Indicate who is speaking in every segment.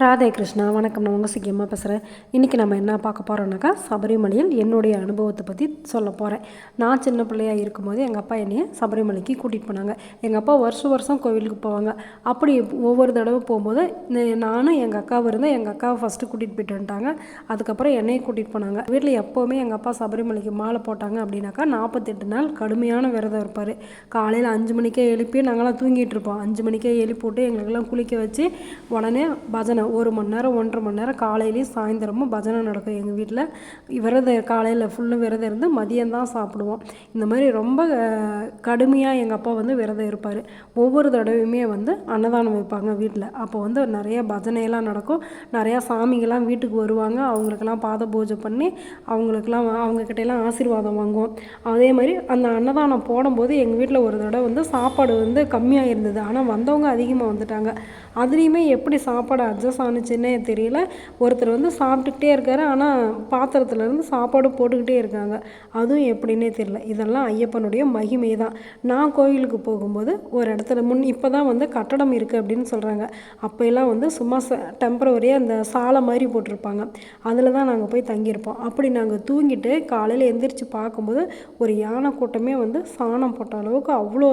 Speaker 1: ராதே கிருஷ்ணா வணக்கம். நான் உங்கள் சீக்கியமாக பேசுகிறேன் இன்றைக்கி நம்ம என்ன பார்க்க போகிறோம்னாக்கா சபரிமலையில் என்னுடைய அனுபவத்தை பற்றி சொல்ல போகிறேன் நான் சின்ன பிள்ளையாக இருக்கும்போது எங்கள் அப்பா என்னையை சபரிமலைக்கு கூட்டிகிட்டு போனாங்க. எங்கள் அப்பா வருஷம் வருஷம் கோவிலுக்கு போவாங்க. அப்படி ஒவ்வொரு தடவை போகும்போது நானும் எங்கள் அக்காவும் இருந்தேன் எங்கள் அக்காவை ஃபஸ்ட்டு கூட்டிகிட்டு போயிட்டு வந்துட்டாங்க. அதுக்கப்புறம் என்னையும் கூட்டிகிட்டு போனாங்க. வீட்டில் எப்போவுமே எங்கள் அப்பா சபரிமலைக்கு மாலை போட்டாங்க அப்படின்னாக்கா நாற்பத்தெட்டு நாள் கடுமையான விரதம் இருப்பார். காலையில் அஞ்சு மணிக்கே எழுப்பி நாங்களாம் தூங்கிட்டு இருப்போம். அஞ்சு மணிக்கே எழுப்பி போட்டு எங்களுக்கெல்லாம் குளிக்க வச்சு உடனே பஜனை ஒரு மணி நேரம் ஒன்றரை மணி நேரம் காலையிலையும் சாயந்தரமும் பஜனை நடக்கும். எங்கள் வீட்டில் விரதம் காலையில் ஃபுல்லும் விரதம் இருந்து மதியம் தான் சாப்பிடுவோம். இந்த மாதிரி ரொம்ப கடுமையாக எங்கள் அப்பா வந்து விரதம் இருப்பார். ஒவ்வொரு தடவையுமே வந்து அன்னதானம் வைப்பாங்க வீட்டில் அப்போ வந்து நிறைய பஜனையெல்லாம் நடக்கும். நிறையா சாமிங்கெல்லாம் வீட்டுக்கு வருவாங்க. அவங்களுக்கெல்லாம் பாத பூஜை பண்ணி அவங்களுக்கெல்லாம் அவங்கக்கிட்டலாம் ஆசீர்வாதம் வாங்குவோம். அதே மாதிரி அந்த அன்னதானம் போடும்போது எங்கள் வீட்டில் ஒரு தடவை வந்து சாப்பாடு வந்து கம்மியாக இருந்தது ஆனால் வந்தவங்க அதிகமாக வந்துட்டாங்க. அதுலேயுமே எப்படி சாப்பாடு அட்ஜஸ்ட் ஆணுச்சுன்னே தெரியல. ஒருத்தர் வந்து சாப்பிட்டுக்கிட்டே இருக்காரு. ஆனால் பாத்திரத்துலேருந்து சாப்பாடு போட்டுக்கிட்டே இருக்காங்க. அதுவும் எப்படின்னே தெரியல. இதெல்லாம் ஐயப்பனுடைய மகிமை தான் நான் கோயிலுக்கு போகும்போது ஒரு இடத்துல முன் இப்போ தான் வந்து கட்டடம் இருக்குது அப்படின்னு சொல்கிறாங்க அப்போல்லாம் வந்து சும்மா ச டெம்பரவரியாக அந்த சாலை மாதிரி போட்டிருப்பாங்க. அதில் தான் நாங்கள் போய் தங்கியிருப்போம். அப்படி நாங்கள் தூங்கிட்டு காலையில் எந்திரிச்சு பார்க்கும்போது ஒரு யானை கூட்டமே வந்து சாணம் போட்ட அளவுக்கு அவ்வளோ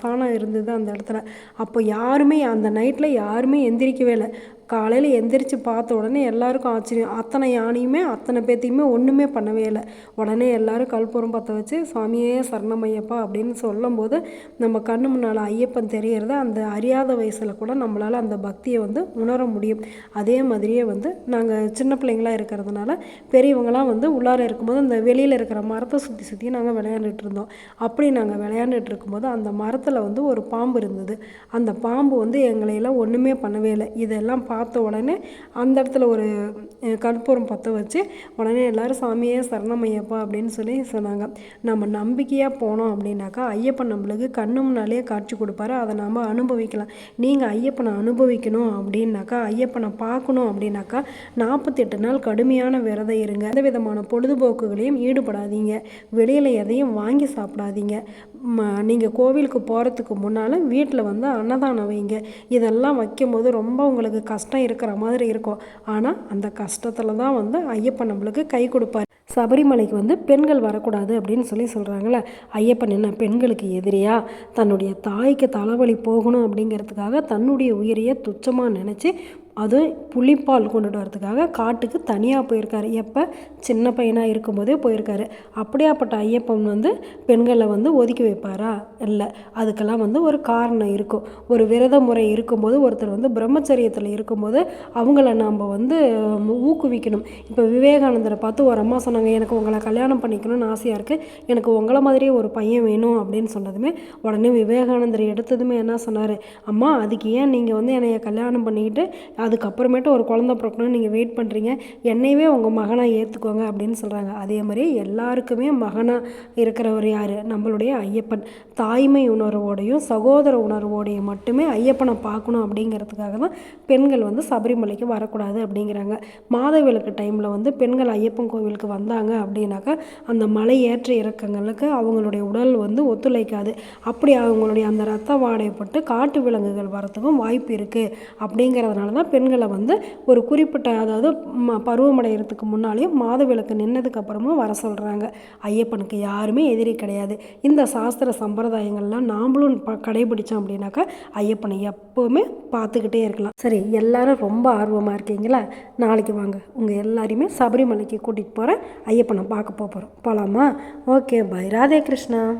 Speaker 1: சாணம் இருந்தது அந்த இடத்துல. அப்போ யாருமே அந்த நைட்டில் யாருமே எந்திரிக்கவே இல்லை. காலையில் எந்திரிச்சு பார்த்த உடனே எல்லாருக்கும் ஆச்சரியம். அத்தனை யானையுமே அத்தனை பேத்தையுமே ஒன்றுமே பண்ணவே இல்லை. உடனே எல்லாரும் கற்பூரம் பற்ற வச்சு சாமியே சரணமையப்பா அப்படின்னு சொல்லும்போது நம்ம கண்ணு முன்னால் ஐயப்பன் தெரியறத அந்த அறியாத வயசில் கூட நம்மளால் அந்த பக்தியை வந்து உணர முடியும். அதே மாதிரியே வந்து நாங்கள் சின்ன பிள்ளைங்களாக இருக்கிறதுனால பெரியவங்களாம் வந்து உள்ளார இருக்கும்போது அந்த வெளியில் இருக்கிற மரத்தை சுற்றி சுற்றி நாங்கள் விளையாண்டுட்டு இருந்தோம். அப்படி நாங்கள் விளையாண்டுட்டு இருக்கும்போது அந்த மரத்தில் வந்து ஒரு பாம்பு இருந்தது. அந்த பாம்பு வந்து எங்களையெல்லாம் ஒன்றுமே பண்ணவே இல்லை. இதெல்லாம் பார்த்த உடனே அந்த இடத்துல ஒரு கற்பூரம் பற்ற வச்சு உடனே எல்லாரும் சாமியே சரணமையப்பா அப்படின்னு சொல்லி சொன்னாங்க. நம்ம நம்பிக்கையாக போனோம் அப்படின்னாக்கா ஐயப்பன் நம்மளுக்கு கண்ணு முன்னாலேயே காட்சி கொடுப்பாரு. அதை நாம் அனுபவிக்கலாம். நீங்கள் ஐயப்பனை அனுபவிக்கணும் அப்படின்னாக்கா ஐயப்பனை பார்க்கணும் அப்படின்னாக்கா நாற்பத்தெட்டு நாள் கடுமையான விரதம் இருங்க. எந்த விதமான பொழுதுபோக்குகளையும் ஈடுபடாதீங்க. வெளியில் எதையும் வாங்கி சாப்பிடாதீங்க. நீங்கள் கோவிலுக்கு போகிறதுக்கு முன்னால் வீட்டில் வந்து அன்னதானம் வைங்க. இதெல்லாம் வைக்கும்போது ரொம்ப உங்களுக்கு கஷ்டம் கஷ்டம் இருக்கிற மாதிரி இருக்கும். ஆனால் அந்த கஷ்டத்தில் தான் வந்து ஐயப்பன் நம்மளுக்கு கை கொடுப்பார். சபரிமலைக்கு வந்து பெண்கள் வரக்கூடாது அப்படின்னு சொல்லி சொல்கிறாங்களே ஐயப்பன் என்ன பெண்களுக்கு எதிரியா? தன்னுடைய தாய்க்கு தலைவலி போகணும் அப்படிங்கிறதுக்காக தன்னுடைய உயிரையே துச்சமாக நினச்சி அது புளிப்பால் கொண்டுட்டு வரதுக்காக காட்டுக்கு தனியாக போயிருக்காரு. எப்போ? சின்ன பையனாக இருக்கும்போதே போயிருக்காரு. அப்படியாப்பட்ட ஐயப்பன் வந்து பெண்களை வந்து ஒதுக்கி வைப்பாரா? இல்லை. அதுக்கெல்லாம் வந்து ஒரு காரணம் இருக்கும். ஒரு விரத முறை இருக்கும்போது ஒருத்தர் வந்து பிரம்மச்சரியத்தில் இருக்கும்போது அவங்கள நாம் வந்து ஊக்குவிக்கணும். இப்போ விவேகானந்தரை பார்த்து ஒரு அம்மா சொன்னாங்க எனக்கு உங்களை கல்யாணம் பண்ணிக்கணும்னு ஆசையாக இருக்குது எனக்கு உங்களை மாதிரியே ஒரு பையன் வேணும் அப்படின்னு சொன்னதுமே உடனே விவேகானந்தர் எடுத்ததுமே என்ன சொன்னார் அம்மா அதுக்கு ஏன் நீங்கள் வந்து என்னைய கல்யாணம் பண்ணிக்கிட்டு அதுக்கப்புறமேட்டு ஒரு குழந்த பிறக்கணும்னு நீங்கள் வெயிட் பண்ணுறீங்க என்னையவே உங்கள் மகனாக ஏற்றுக்கோங்க அப்படின்னு சொல்கிறாங்க அதே மாதிரி எல்லாருக்குமே மகனாக இருக்கிறவர் யார்? நம்மளுடைய ஐயப்பன். தாய்மை உணர்வோடையும் சகோதர உணர்வோடையும் மட்டுமே ஐயப்பனை பார்க்கணும் அப்படிங்கிறதுக்காக தான் பெண்கள் வந்து சபரிமலைக்கு வரக்கூடாது அப்படிங்கிறாங்க. மாதவிலக்கு டைமில் வந்து பெண்கள் ஐயப்பன் கோவிலுக்கு வந்தாங்க அப்படின்னாக்கா அந்த மலை ஏற்ற இறக்கங்களுக்கு அவங்களுடைய உடல் வந்து ஒத்துழைக்காது. அப்படி அவங்களுடைய அந்த ரத்த வாடைப்பட்டு காட்டு விலங்குகள் வரத்துக்கும் வாய்ப்பு இருக்குது அப்படிங்கிறதுனால தான் பெண்களை வந்து ஒரு குறிப்பிட்ட அதாவது ம- பருவமடைகிறதுக்கு முன்னாலேயும் மாதவிலக்கு நின்னதுக்கு அப்புறமும் வர சொல்கிறாங்க ஐயப்பனுக்கு யாருமே எதிரி கிடையாது. இந்த சாஸ்திர சம்பிரதாயங்கள்லாம் நாம்மளும் ப கடைபிடித்தோம் அப்படின்னாக்கா ஐயப்பனை எப்போவுமே பார்த்துக்கிட்டே இருக்கலாம். சரி எல்லாரும் ரொம்ப ஆர்வமாக இருக்கீங்களா? நாளைக்கு வாங்க. உங்கள் எல்லாரையுமே சபரிமலைக்கு கூட்டிகிட்டு போகிறேன் ஐயப்பனை பார்க்க போகிறோம் போகலாமா ஓகே பை. ராதே கிருஷ்ணா.